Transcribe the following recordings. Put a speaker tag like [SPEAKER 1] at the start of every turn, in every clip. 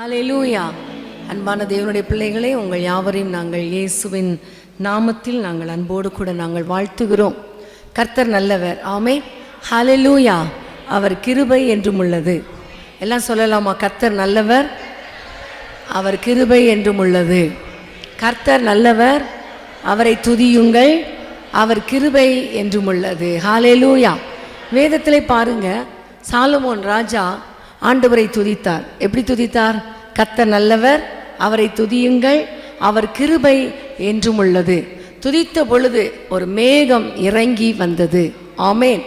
[SPEAKER 1] ஹalleluya. அன்பான தேவனுடைய பிள்ளைகளே உங்கள் யாவரையும் நாங்கள் இயேசுவின் நாமத்தில் நாங்கள் அன்போடு கூட நாங்கள் வாழ்த்துகிறோம். கர்த்தர் நல்லவர். ஆமே ஹalleluya. அவர் கிருபை என்றும் உள்ளது. எல்லாம் சொல்லலாமா? கர்த்தர் நல்லவர். அவர் கிருபை என்றும் உள்ளது. கர்த்தர் நல்லவர். அவரை துதியுங்கள். அவர் கிருபை என்றும் உள்ளது. ஹாலேலூயா வேதத்திலே பாருங்க சாலமோன் ராஜா ஆண்டவரை துதித்தார். எப்படி துதித்தார்? கத்த நல்லவர் அவரை துதியுங்கள் அவர் கிருபை என்றும் உள்ளது. துதித்த பொழுது ஒரு மேகம் இறங்கி வந்தது. ஆமேன்.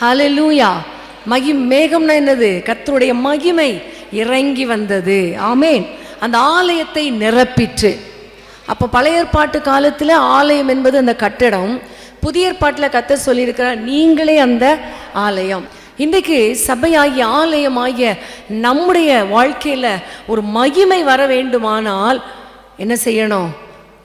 [SPEAKER 1] ஹலலூயா மகி மேகம்னா என்னது? கத்தருடைய மகிமை இறங்கி வந்தது. ஆமேன். அந்த ஆலயத்தை நிரப்பிற்று. அப்போ பழைய ஏற்பாட்டு காலத்தில் ஆலயம் என்பது அந்த கட்டடம். புதிய ஏற்பாட்டில் கத்த சொல்லியிருக்கிறார் நீங்களே அந்த ஆலயம். இன்றைக்கு சபையாகிய ஆலயமாகிய நம்முடைய வாழ்க்கையில் ஒரு மகிமை வர வேண்டுமானால் என்ன செய்யணும்?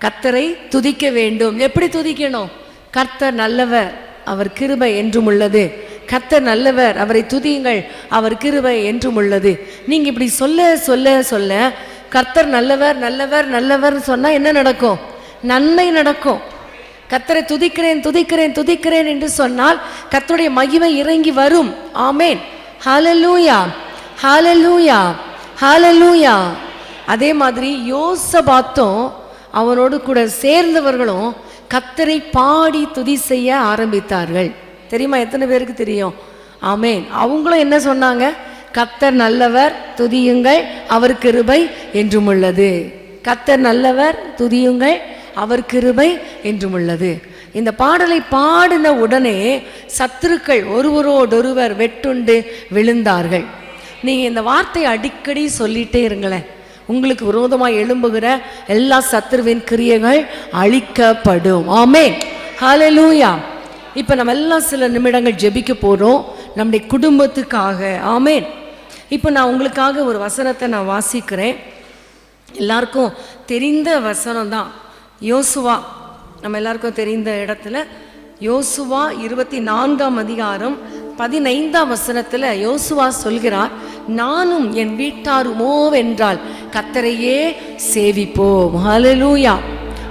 [SPEAKER 1] கத்தரை துதிக்க வேண்டும். எப்படி துதிக்கணும்? கர்த்தர் நல்லவர் அவர் கிருபை என்றும் உள்ளது. கர்த்தர் நல்லவர் அவரை துதியுங்கள் அவர் கிருபை என்றும் உள்ளது. நீங்கள் இப்படி சொல்ல சொல்ல சொல்ல கர்த்தர் நல்லவர் நல்லவர் நல்லவர்னு சொன்னால் என்ன நடக்கும்? நன்மை நடக்கும். கத்தரை துதிக்கிறேன் துதிக்கிறேன் துதிக்கிறேன் என்று சொன்னால் கத்தருடைய மகிமை இறங்கி வரும். ஆமேன். ஹாலலூயா ஹாலலூயா ஹாலலூயா அதே மாதிரி யோசபாத்தும் அவனோடு கூட சேர்ந்தவர்களும் கத்தரை பாடி துதி செய்ய ஆரம்பித்தார்கள். தெரியுமா? எத்தனை பேருக்கு தெரியும்? ஆமேன். அவங்களும் என்ன சொன்னாங்க? கத்தர் நல்லவர் துதியுங்கள் அவர் கிருபை என்றும் உள்ளது. கத்தர் நல்லவர் துதியுங்கள் அவர் கிருபை என்றும் உள்ளது. இந்த பாடலை பாடின உடனே சத்துருக்கள் ஒருவரோடொருவர் வெட்டுண்டு விழுந்தார்கள். நீங்கள் இந்த வார்த்தையை அடிக்கடி சொல்லிட்டே இருங்களேன். உங்களுக்கு விரோதமாக எழும்புகிற எல்லா சத்துருவின் கிரியைகள் அழிக்கப்படும். ஆமே ஹலலூயா இப்போ நம்ம எல்லாம் சில நிமிடங்கள் ஜெபிக்க போகிறோம் நம்முடைய குடும்பத்துக்காக. ஆமேன். இப்போ நான் உங்களுக்காக ஒரு வசனத்தை நான் வாசிக்கிறேன். எல்லாருக்கும் தெரிந்த வசனம் தான் யோசுவா நம்ம எல்லாருக்கும் தெரிந்த இடத்துல யோசுவா இருபத்தி நான்காம் அதிகாரம் பதினைந்தாம் வசனத்தில் யோசுவா சொல்கிறார் நானும் என் வீட்டாருமோ என்றால் கத்தரையே சேவிப்போம். ஹலலூயா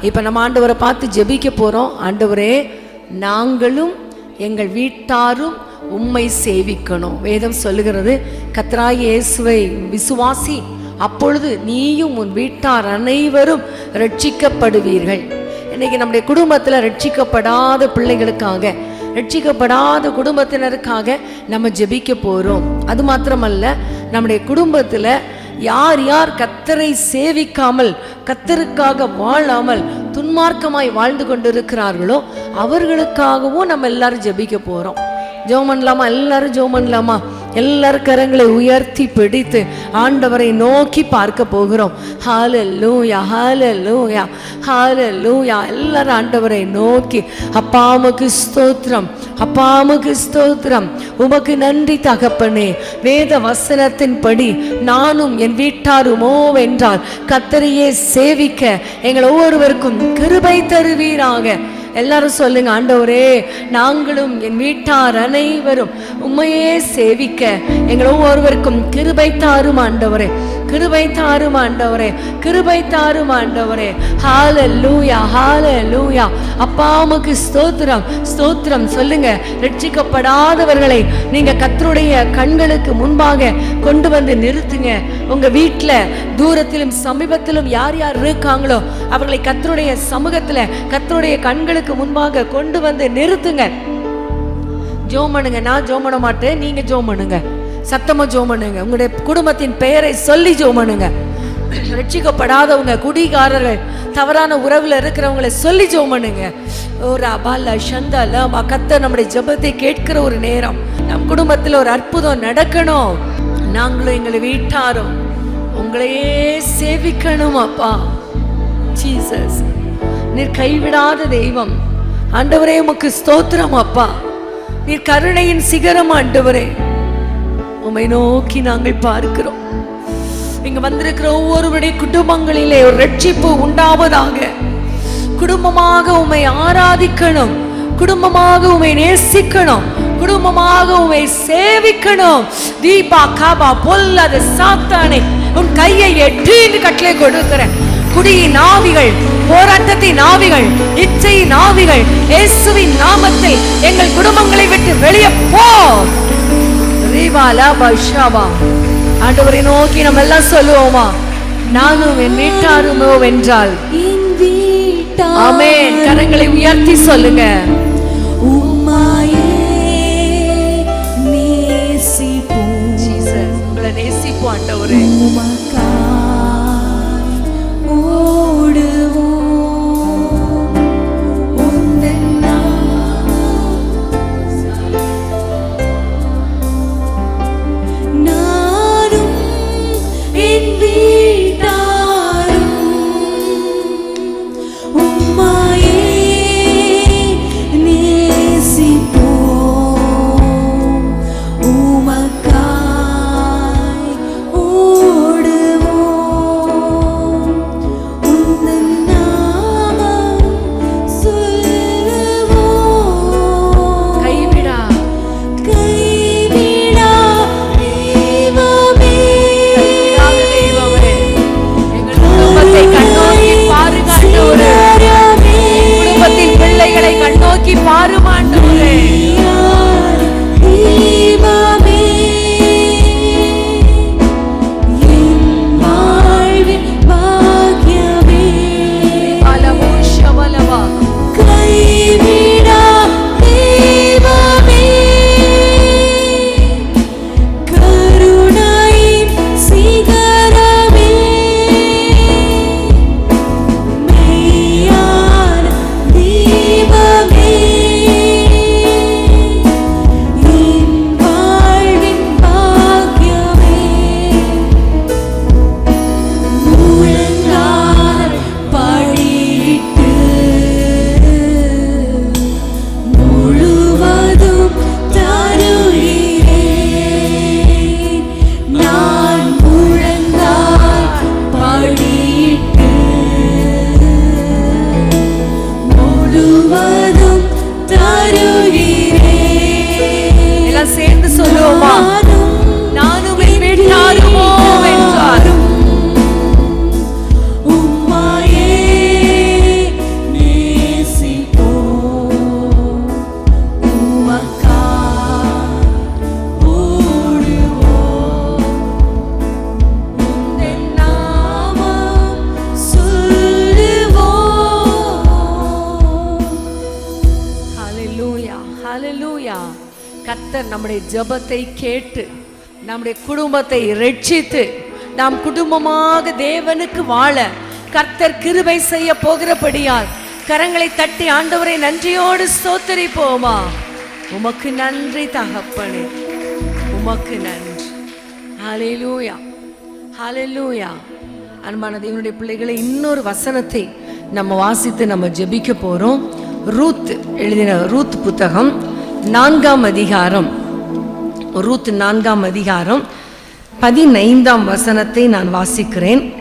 [SPEAKER 1] இப்போ நம்ம ஆண்டவரை பார்த்து ஜெபிக்க போகிறோம் ஆண்டவரே நாங்களும் எங்கள் வீட்டாரும் உம்மை சேவிக்கணும். வேதம் சொல்லுகிறது கத்ரா இயேசுவை விசுவாசி அப்பொழுது நீயும் உன் வீட்டார் அனைவரும் ரட்சிக்கப்படுவீர்கள் இன்னைக்கு நம்முடைய குடும்பத்தில் ரட்சிக்கப்படாத பிள்ளைகளுக்காக ரட்சிக்கப்படாத குடும்பத்தினருக்காக நம்ம ஜெபிக்க போகிறோம் அது மாத்திரமல்ல நம்முடைய குடும்பத்தில் யார் யார் கத்தரை சேவிக்காமல் கத்தருக்காக வாழாமல் துன்மார்க்கமாய் வாழ்ந்து கொண்டிருக்கிறார்களோ அவர்களுக்காகவும் நம்ம எல்லாரும் ஜெபிக்க போகிறோம் ஜெபம் பண்ணலாமா? எல்லாரும் ஜெபம் பண்ணலாமா? எல்லார் கரங்களை உயர்த்தி பிடித்து ஆண்டவரை நோக்கி பார்க்க போகிறோம். ஹalleluya ஹalleluya ஹalleluya எல்லாரும் ஆண்டவரை நோக்கி அப்பா உமக்கு ஸ்தோத்திரம் அப்பா உமக்கு ஸ்தோத்திரம். உமக்கு நன்றி தகப்பனே வேத வசனத்தின்படி நானும் என் வீட்டாருமோ என்றால் கத்தரையே சேவிக்க எங்கள் ஒவ்வொருவருக்கும் கிருபை தருவீராக. எல்லாரும் சொல்லுங்க ஆண்டவரே நாங்களும் என் வீட்டார் அனைவரும் உண்மையே சேவிக்க எங்கள் ஒவ்வொருவருக்கும் கிருபை தாரும் ஆண்டவரே. கிருபை தாரும் ஆண்டவரே கிருபை தாரும் ஆண்டவரே. ஹalleluya ஹalleluya அப்பா உமக்கு ஸ்தோத்திரம் ஸ்தோத்திரம். சொல்லுங்க ரட்சிக்கப்படாதவர்களை நீங்க கத்தருடைய கண்களுக்கு முன்பாக கொண்டு வந்து நிறுத்துங்க. உங்க வீட்டில் தூரத்திலும் சமீபத்திலும் யார் யார் இருக்காங்களோ அவர்களை கத்தருடைய சமூகத்துல கத்தருடைய கண்களுக்கு முன்பாக கொண்டு வந்து நிறுத்துங்க. ஜோம் பண்ணுங்க நான் ஜோம் பண்ண மாட்டேன் நீங்க ஜோம் பண்ணுங்க. சத்தமா ஜோம் பண்ணுங்க. உங்களுடைய குடும்பத்தின் பெயரை சொல்லி ஜோம் பண்ணுங்க. ரட்சிக்கப்படாதவங்க குடிகாரர்கள் தவறான உறவுல இருக்கிறவங்களை சொல்லி ஜோம் பண்ணுங்க. ஓ ரபால சந்தால கத்த நம்முடைய ஜெபத்தை கேட்கிற ஒரு நேரம். நம் குடும்பத்தில் ஒரு அற்புதம் நடக்கணும். நாங்களும் எங்களை வீட்டாரும். உங்களையே சேவிக்கணும் அப்பா. ஜீசஸ் நீர் கைவிடாத தெய்வம். ஆண்டவரே உமக்கு ஸ்தோத்திரம் அப்பா. நீர் கருணையின் சிகரம் ஆண்டவரே. உம்மை நோக்கி நாங்கள் பார்க்கிறோம். இங்க வந்திருக்கிற ஒவ்வொருவருடைய குடும்பங்களிலே ஒரு ரட்சிப்பு உண்டாவதாக. குடும்பமாக உம்மை ஆராதிக்கணும். குடும்பமாக உமை நேசிக்கணும். குடும்பமாக உமை சேவிக்கணும். தீபா காபா பொல்லாத சாத்தானே உன் கையை எட்டு என்று கட்டளை கொடுக்கிறேன். குடியின் ஆவிகள் போராட்டத்தின் ஆவிகள் இச்சையின் ஆவிகள் இயேசுவின் நாமத்தில் எங்கள் குடும்பங்களை விட்டு வெளியே போ. ரீவாலா பஷாவா. ஆண்டவரை நோக்கி நம்ம எல்லாம் சொல்லுவோமா? நானும் என் வீட்டாருமோ வென்றால்
[SPEAKER 2] என் வீட்டார்
[SPEAKER 1] ஆமென். கரங்களை உயர்த்தி சொல்லுங்க.
[SPEAKER 2] உம்மாயே நேசிப்போம்.
[SPEAKER 1] ஜீசஸ் உங்களை நேசிப்போம் ஆண்டவரே. நம்முடைய ஜெபத்தை கேட்டு நம்முடைய குடும்பத்தை ரட்சித்து நாம் குடும்பமாக தேவனுக்கு வாழ கர்த்தர் கிருபை செய்ய போகிறபடியால் கரங்களை தட்டி ஆண்டவரை நன்றியோடு சோத்தரிப்போமா உமக்கு நன்றி தகப்பனே. உமக்கு நன்றி. ஹalleluya ஹalleluya அன்பான தேவனுடைய பிள்ளைகளை இன்னொரு வசனத்தை நம்ம வாசித்து நம்ம ஜெபிக்க போறோம். ரூத் எழுதின ரூத் புத்தகம் நான்காம் அதிகாரம். ரூத் நான்காம் அதிகாரம் பதினைந்தாம் வசனத்தை நான் வாசிக்கிறேன்.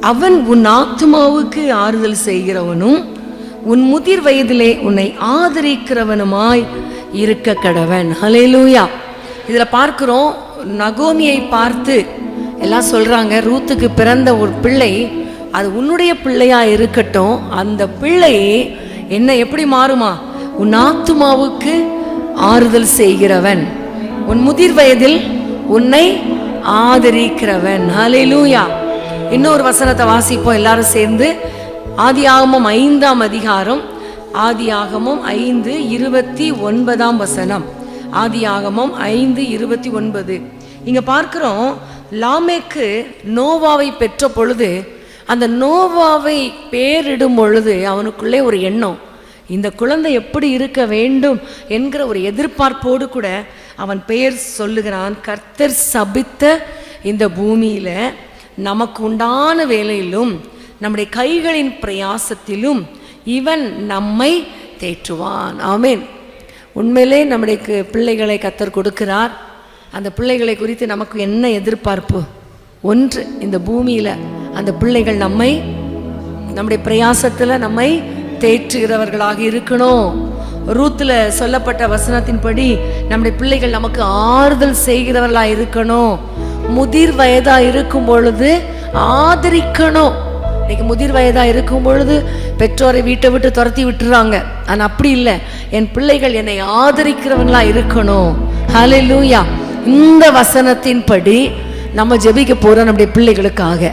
[SPEAKER 1] அவன் உன் ஆத்மாவுக்கு ஆறுதல் செய்கிறவனும் உன் முதிர் வயதிலே உன்னை ஆதரிக்கிறவனுமாய் இருக்க கடவன். ஹalleluya இதில் பார்க்குறோம் நகோமியை பார்த்து எல்லாம் சொல்கிறாங்க ரூத்துக்கு பிறந்த ஒரு பிள்ளை அது உன்னுடைய பிள்ளையாக இருக்கட்டும் அந்த பிள்ளை என்ன எப்படி மாறுமா? உன் ஆத்துமாவுக்கு ஆறுதல் செய்கிறவன். உன் முதிர் வயதில் உன்னை ஆதரிக்கிறவன். ஹலெலூயா இன்னொரு வசனத்தை வாசிப்போம். எல்லாரும் சேர்ந்து ஆதி ஆகமம் ஐந்தாம் அதிகாரம் ஆதி ஆகமம் ஐந்து இருபத்தி ஒன்பதாம் வசனம். ஆதி ஆகமம் ஐந்து இருபத்தி ஒன்பது. இங்கே பார்க்குறோம் லாமேக்கு நோவாவை பெற்ற பொழுது அந்த நோவாவை பேரிடும் பொழுது அவனுக்குள்ளே ஒரு எண்ணம். இந்த குழந்தை எப்படி இருக்க வேண்டும் என்கிற ஒரு எதிர்பார்ப்போடு கூட அவன் பெயர் சொல்லுகிறான். கர்த்தர் சபித்த இந்த பூமியில நமக்கு உண்டான வேலையிலும் நம்முடைய கைகளின் பிரயாசத்திலும் இவன் நம்மை தேற்றுவான். ஆமேன். உண்மையிலே நம்முடைய பிள்ளைகளை கத்தர் கொடுக்கிறார். அந்த பிள்ளைகளை குறித்து நமக்கு என்ன எதிர்பார்ப்பு? ஒன்று இந்த பூமியில அந்த பிள்ளைகள் நம்மை நம்முடைய பிரயாசத்துல நம்மை தேற்றுகிறவர்களாக இருக்கணும். ரூத்துல சொல்லப்பட்ட வசனத்தின்படி நம்முடைய பிள்ளைகள் நமக்கு ஆறுதல் செய்கிறவர்களா இருக்கணும். முதிர் வயதா இருக்கும் பொழுது ஆதரிக்கணும். இன்னைக்கு முதிர் வயதா இருக்கும் பொழுது பெற்றோரை வீட்டை விட்டு துரத்தி விட்டுறாங்க. ஆனா அப்படி இல்லை. என் பிள்ளைகள் என்னை ஆதரிக்கிறவங்களா இருக்கணும். ஹalleluya இந்த வசனத்தின்படி நம்ம ஜெபிக்க போறோம் நம்முடைய பிள்ளைகளுக்காக.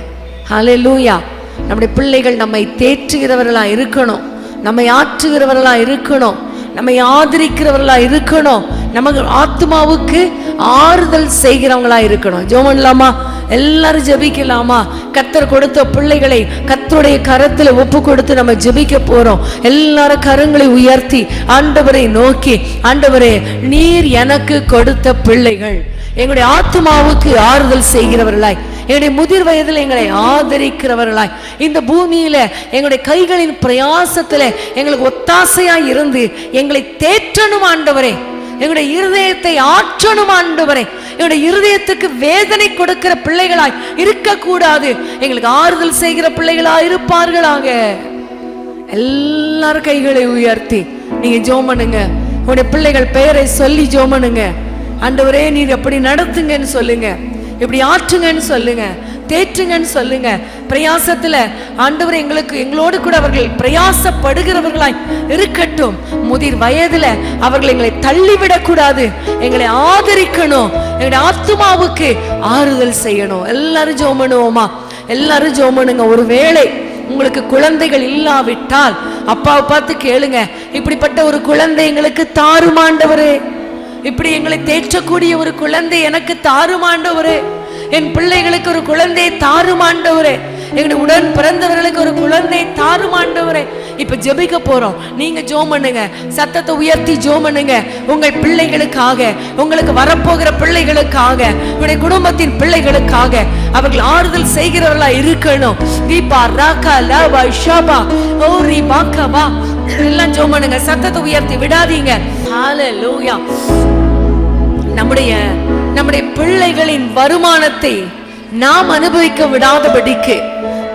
[SPEAKER 1] ஹalleluya நம்முடைய பிள்ளைகள் நம்மை தேற்றுகிறவர்களா இருக்கணும். நம்மை ஆற்றுகிறவர்களா இருக்கணும். நம்மை ஆதரிக்கிறவர்களா இருக்கணும். நமக்கு ஆத்மாவுக்கு ஆறுதல் செய்கிறவங்களா இருக்கணும். ஜோமன்லாமா எல்லாரும் ஜெபிக்கலாமா? கத்தர் கொடுத்த பிள்ளைகளை கத்தருடைய கரத்தில் ஒப்பு கொடுத்து நம்ம ஜெபிக்க போறோம். எல்லாரும் கரங்களை உயர்த்தி ஆண்டவரை நோக்கி ஆண்டவரே நீர் எனக்கு கொடுத்த பிள்ளைகள். எங்களுடைய ஆத்மாவுக்கு ஆறுதல் செய்கிறவர்களாய். எங்களுடைய முதிர் வயதில் எங்களை ஆதரிக்கிறவர்களாய். இந்த பூமியில எங்களுடைய கைகளின் பிரயாசத்துல எங்களுக்கு ஒத்தாசையாக இருந்து எங்களை தேற்றணும் ஆண்டவரே. எங்களுடைய இருதயத்தை ஆற்றணும் ஆண்டவரே. எங்களுடைய இருதயத்துக்கு வேதனை கொடுக்கிற பிள்ளைகளாய் இருக்கக்கூடாது. எங்களுக்கு ஆறுதல் செய்கிற பிள்ளைகளாய் இருப்பார்களாக. எல்லாரும் கைகளை உயர்த்தி நீங்க ஜோம் பண்ணுங்க. உங்களுடைய பிள்ளைகள் பெயரை சொல்லி ஜோம் பண்ணுங்க. ஆண்டவரே நீர் எப்படி நடத்துங்கன்னு சொல்லுங்க. இப்படி ஆற்றுங்கன்னு சொல்லுங்க தேற்றுங்கன்னு சொல்லுங்க. பிரயாசத்துல ஆண்டவர் எங்களுக்கு எங்களோடு கூட அவர்கள் பிரயாசப்படுகிறவர்களாய் இருக்கட்டும். முதிர் வயதுல அவர்கள் எங்களை தள்ளிவிடக் கூடாது. எங்களை ஆதரிக்கணும். எங்களுடைய ஆத்துமாவுக்கு ஆறுதல் செய்யணும். எல்லாரும் ஜோமனுவோமா எல்லாரும் ஜோமனுங்க ஒருவேளை உங்களுக்கு குழந்தைகள் இல்லாவிட்டால் அப்பாவை பார்த்து கேளுங்க. இப்படிப்பட்ட ஒரு குழந்தை எங்களுக்கு தாருமாண்டவரே. இப்படி எங்களை தேற்றக்கூடிய ஒரு குழந்தை எனக்கு தாறுமாண்டவரே. என் பிள்ளைகளுக்கு ஒரு குழந்தை தாறுமாண்டவரே. எங்களுடைய உடன் பிறந்தவர்களுக்கு ஒரு குழந்தை தாறுமாண்டவரே. இப்ப ஜெபிக்க போறோம். நீங்க ஜோம் பண்ணுங்க. சத்தத்தை உயர்த்தி ஜோம் பண்ணுங்க. உங்கள் பிள்ளைகளுக்காக உங்களுக்கு வரப்போகிற பிள்ளைகளுக்காக உங்களுடைய குடும்பத்தின் பிள்ளைகளுக்காக அவர்கள் ஆறுதல் செய்கிறவர்களா இருக்கணும். தீபா ராக்கா லவா ஷபா ஓரி பாக்கவா எல்லாம் ஜோம் பண்ணுங்க. சத்தத்தை உயர்த்தி விடாதீங்க. ஹalleluya நம்முடைய நம்முடைய பிள்ளைகளின் வருமானத்தை நாம் அனுபவிக்க விடாதபடிக்கு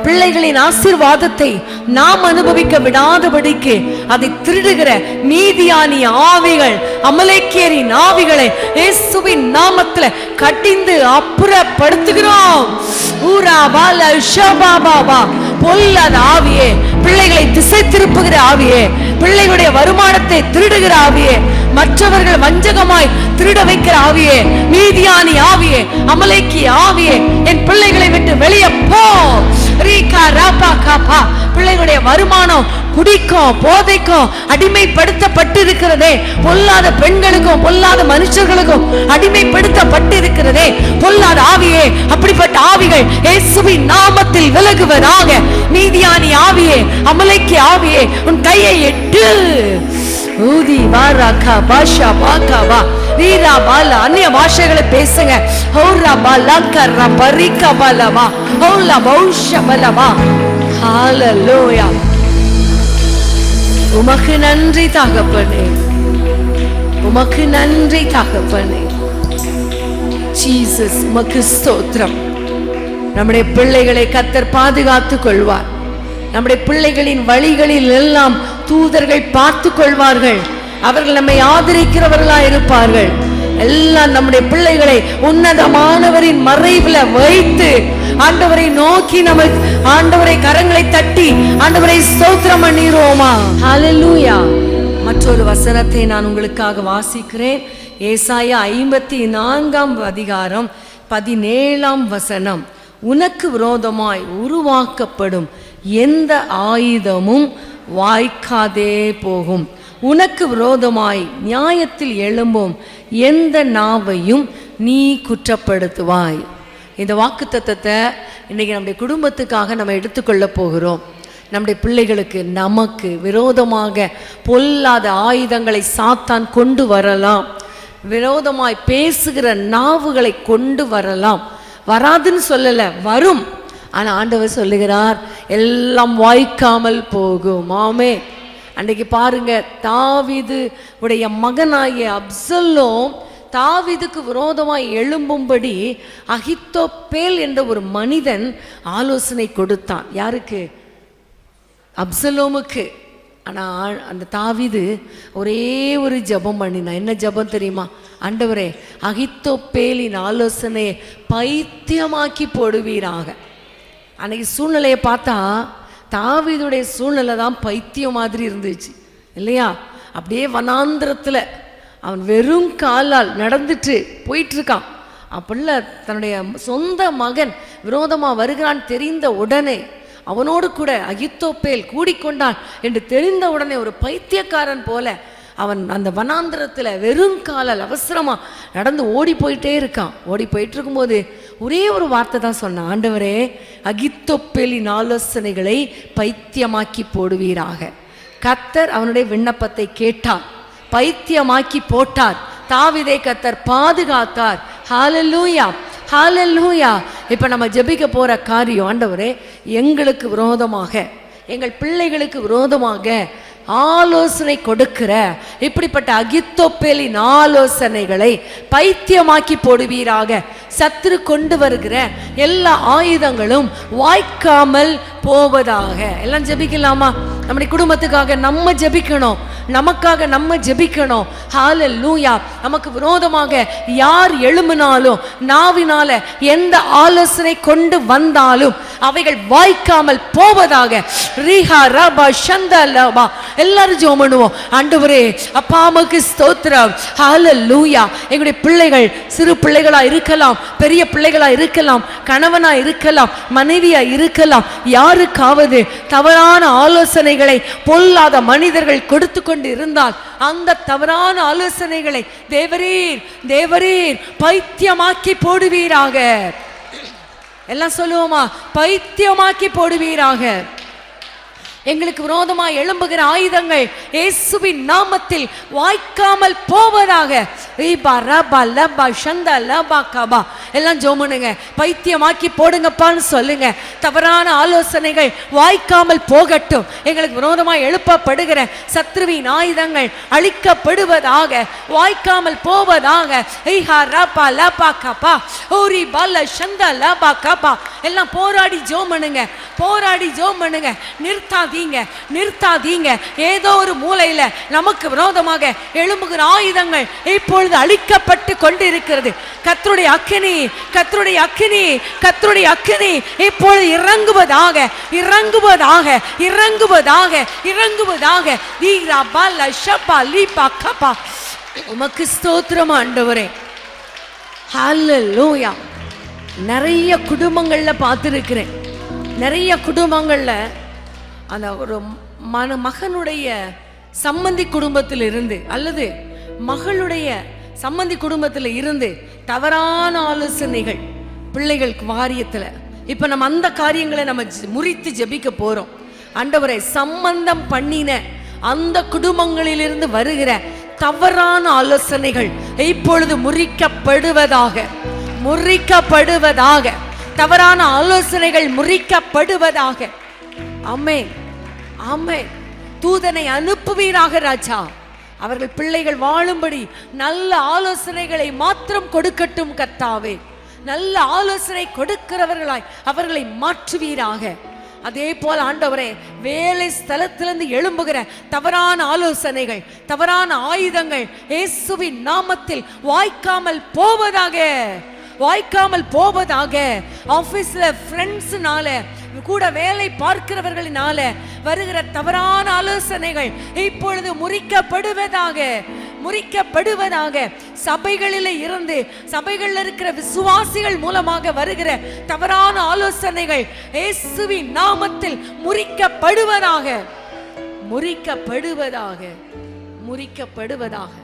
[SPEAKER 1] பிள்ளைகளின் ஆசீர்வாதத்தை நாம் அனுபவிக்க விடாதபடிக்கு அதை திருடுகிற நீதியானி ஆவிகள் அமலேக்கியரின் ஆவிகளை இயேசுவின் நாமத்துல கட்டிந்து அப்புறப்படுத்துகிறோம். ஊரா பால பாபா பொல்லாத ஆவியே பிள்ளைகளை திசை திருப்புகிற ஆவியே பிள்ளைகளுடைய வருமானத்தை திருடுகிற ஆவியே மற்றவர்கள் வஞ்சகமாய் திருட வைக்கிற ஆவியே மீதியானி ஆவியே அமலைக்கு ஆவியே என் பிள்ளைகளை விட்டு வெளியே போ. பிள்ளைகளுடைய வருமானம் குடிக்கும் போதைக்கும் அடிமைப்படுத்தப்பட்டு இருக்கிறதே பொல்லாத பெண்களுக்கும் பொல்லாத மனுஷர்களுக்கும் அடிமைப்படுத்தப்பட்டு இருக்கிறதே பொல்லாத ஆவியே அப்படிப்பட்ட ஆவிகள் இயேசுவின் நாமத்தில் விலகுவதாக. நீதியானி ஆவியே அமலைக்கு ஆவியே உன் கையை எட்டு. ஊதி வாராக்கா பாஷா பாக்கா வா. வீரா பாலா அந்நிய பாஷைகளை பேசுங்க. ஹௌரா பாலா கர்ரா பரிக்கா பாலவா ஹௌலா பௌஷ பலமா ஹாலலோயா. உமக்கு நன்றி தகப்பனே. உமக்கு நன்றி தகப்பனே. ஜீசஸ் உமக்கு ஸ்தோத்திரம். நம்முடைய பிள்ளைகளை கத்தர் பாதுகாத்துக் கொள்வார். நம்முடைய பிள்ளைகளின் வழிகளில் எல்லாம் தூதர்கள் பார்த்து கொள்வார்கள். அவர்கள் நம்மை ஆதரிக்கிறவர்களா இருப்பார்கள். எல்லாம் நம்முடைய பிள்ளைகளை உன்னதமானவரின் மறைவுல வைத்து ஆண்டவரை நோக்கி நம்ம ஆண்டவரை கரங்களை தட்டி ஆண்டவரை ஸ்தோத்திரம் பண்ணிடுவோமா ஹalleluya. மற்றொரு வசனத்தை நான் உங்களுக்காக வாசிக்கிறேன். ஏசாயா ஐம்பத்தி நான்காம் அதிகாரம் பதினேழாம் வசனம். உனக்கு விரோதமாய் உருவாக்கப்படும் எந்த ஆயுதமும் வாய்க்காதே போகும். உனக்கு விரோதமாய் நியாயத்தில் எழும்பும் எந்த நாவையும் நீ குற்றப்படுத்துவாய். இந்த வாக்குத்தத்தத்தை இன்னைக்கு நம்முடைய குடும்பத்துக்காக நம்ம எடுத்துக்கொள்ள போகிறோம். நம்முடைய பிள்ளைகளுக்கு நமக்கு விரோதமாக பொல்லாத ஆயுதங்களை சாத்தான் கொண்டு வரலாம். விரோதமாய் பேசுகிற நாவுகளை கொண்டு வரலாம். வராதுன்னு சொல்லலை வரும். ஆனால் ஆண்டவர் சொல்லுகிறார் எல்லாம் வாய்க்காமல் போகும். ஆமே அன்றைக்கு பாருங்க தாவிது உடைய மகனாகிய அப்சல்லோம் தாவீதுக்கு விரோதமாய் எழும்பும்படி அகித்தோப்பேல் என்ற ஒரு மனிதன் ஆலோசனை கொடுத்தான். யாருக்கு? அப்சலோமுக்கு ஆனால் அந்த தாவிது ஒரே ஒரு ஜெபம் பண்ணினான் என்ன ஜெபம் தெரியுமா? ஆண்டவரே அகித்தோப்பேலின் ஆலோசனையை பைத்தியமாக்கி போடுவீராக. அன்னைக்கு சூழ்நிலையை பார்த்தா தாவீதுடைய சூழ்நிலை தான் பைத்தியம் மாதிரி இருந்துச்சு இல்லையா? அப்படியே வனாந்திரத்தில் அவன் வெறும் காலால் நடந்துட்டு போயிட்டு இருக்கான் அப்படில்ல தன்னுடைய சொந்த மகன் விரோதமாக வருகிறான் தெரிந்த உடனே அவனோடு கூட அகித்தோப்பேல் கூடிக்கொண்டான் என்று தெரிந்த உடனே ஒரு பைத்தியக்காரன் போல அவன் அந்த வனாந்திரத்தில் வெறும் காலால் அவசரமாக நடந்து ஓடி போயிட்டே இருக்கான். ஓடி போயிட்டு இருக்கும்போது ஒரே ஒரு வார்த்தை தான் சொன்னான். ஆண்டவரே அகித்தொப்பெலின் ஆலோசனைகளை பைத்தியமாக்கி போடுவீராக. கத்தர் அவனுடைய விண்ணப்பத்தை கேட்டார். பைத்தியமாக்கி போட்டார். தாவிதை கத்தர் பாதுகாத்தார். ஹாலல்லூயா ஹாலல்லூயா இப்போ நம்ம ஜெபிக்க போற காரியம் ஆண்டவரே எங்களுக்கு விரோதமாக எங்கள் பிள்ளைகளுக்கு விரோதமாக ஆலோசனை கொடுக்கிற இப்படிப்பட்ட அகித்தொப்பேலின் ஆலோசனைகளை பைத்தியமாக்கி போடுவீராக. சத்துரு கொண்டு வருகிற எல்லா ஆயுதங்களும் வாய்க்காமல் போவதாக. எல்லாம் ஜெபிக்கலாமா? நம்முடைய குடும்பத்துக்காக நம்ம ஜெபிக்கணும். நமக்காக நம்ம ஜெபிக்கணும். ஹால லூயா நமக்கு விரோதமாக யார் எழும்பினாலும் நாவினால எந்த ஆலோசனை கொண்டு வந்தாலும் அவைகள் வாய்க்காமல் போவதாக. ரீஹா ரபா சந்த லபா. எல்லாரும் ஜோம் பண்ணுவோம். ஆண்டவரே அப்பா அம்மாக்கு ஸ்தோத்திரம். லூயா எங்களுடைய பிள்ளைகள் சிறு பிள்ளைகளா இருக்கலாம் பெரிய பிள்ளைகளா இருக்கலாம் கணவனா இருக்கலாம் மனைவியா இருக்கலாம் யாருக்காவது தவறான ஆலோசனை ஆலோசனைகளை பொல்லாத மனிதர்கள் கொடுத்து கொண்டு இருந்தால் அந்த தவறான ஆலோசனைகளை தேவரீர் தேவரீர் பைத்தியமாக்கி போடுவீராக. எல்லாம் சொல்லுவோமா? பைத்தியமாக்கி போடுவீராக. எங்களுக்கு விரோதமாக எழும்புகிற ஆயுதங்கள் இயேசுவின் நாமத்தில் வாய்க்காமல் போவதாக. ரீபா ரபா லபா ஷந்தா லபா கபா. எல்லாம் ஜோமனுங்க. பைத்தியமாக்கி போடுங்கப்பான்னு சொல்லுங்க. தவறான ஆலோசனைகள் வாய்க்காமல் போகட்டும். எங்களுக்கு விரோதமாக எழுப்பப்படுகிற சத்ருவின் ஆயுதங்கள் அழிக்கப்படுவதாக வாய்க்காமல் போவதாக. ஐஹா ரபா லபா கபா. ஓரி பால ஷந்தா லபா கபா. எல்லாம் போராடி ஜோம் பண்ணுங்க போராடி ஜோம் பண்ணுங்க நிறுத்தாதீங்க நிறுத்தாதீங்க. ஏதோ ஒரு மூலையில நமக்கு விரோதமாக எழும்புகிற ஆயுதங்கள் இப்பொழுது அழிக்கப்பட்டு கொண்டிருக்கிறது. கத்தருடைய அக்கினி கத்தருடைய அக்கினி கத்தருடைய அக்கினி இப்பொழுது இறங்குவதாக இறங்குவதாக இறங்குவதாக இறங்குவதாக. வீரா பால ஷப்பா லீபா கபா. உமக்கு ஸ்தோத்திரம் ஆண்டவரே. ஹalleluya. நிறைய குடும்பங்கள்ல பார்த்துருக்கிறேன். நிறைய குடும்பங்கள்ல அந்த ஒரு மன மகனுடைய சம்மந்தி குடும்பத்தில் இருந்து அல்லது மகளுடைய சம்மந்தி குடும்பத்தில் இருந்து தவறான ஆலோசனைகள் பிள்ளைகளுக்கு வாரியத்தில். இப்போ நம்ம அந்த காரியங்களை நம்ம ஜெ- முறித்து ஜபிக்க போகிறோம் அண்டவரை சம்பந்தம் பண்ணின அந்த குடும்பங்களிலிருந்து வருகிற தவறான ஆலோசனைகள் இப்பொழுது முறிக்கப்படுவதாக முறிக்கப்படுவதாக தவறான ஆலோசனைகள் முறிக்கப்படுவதாக. ஆமென். ஆமை தூதனை அனுப்புவீராக ராஜா. அவர்கள் பிள்ளைகள் வாழும்படி நல்ல ஆலோசனைகளை மாத்திரம் கொடுக்கட்டும் கர்த்தாவே. நல்ல ஆலோசனை கொடுக்கிறவர்களாய் அவர்களை மாற்றுவீராக. அதே போல் ஆண்டவரே வேலை ஸ்தலத்திலிருந்து எழும்புகிற தவறான ஆலோசனைகள் தவறான ஆயுதங்கள் இயேசுவின் நாமத்தில் வாய்க்காமல் போவதாக வாய்க்காமல் போவதாக ஆபீஸ்ல ஃப்ரெண்ட்ஸ்னால கூட வேலை பார்க்கிறவர்களினால வருகிற தவறான ஆலோசனைகள் இப்பொழுது முறிக்கப்படுவதாக முறிக்கப்படுவதாக சபைகளில் இருந்து சபைகளில் இருக்கிற விசுவாசிகள் மூலமாக வருகிற தவறான ஆலோசனைகள் இயேசுவின் நாமத்தில் முறிக்கப்படுவதாக முறிக்கப்படுவதாக முறிக்கப்படுவதாக.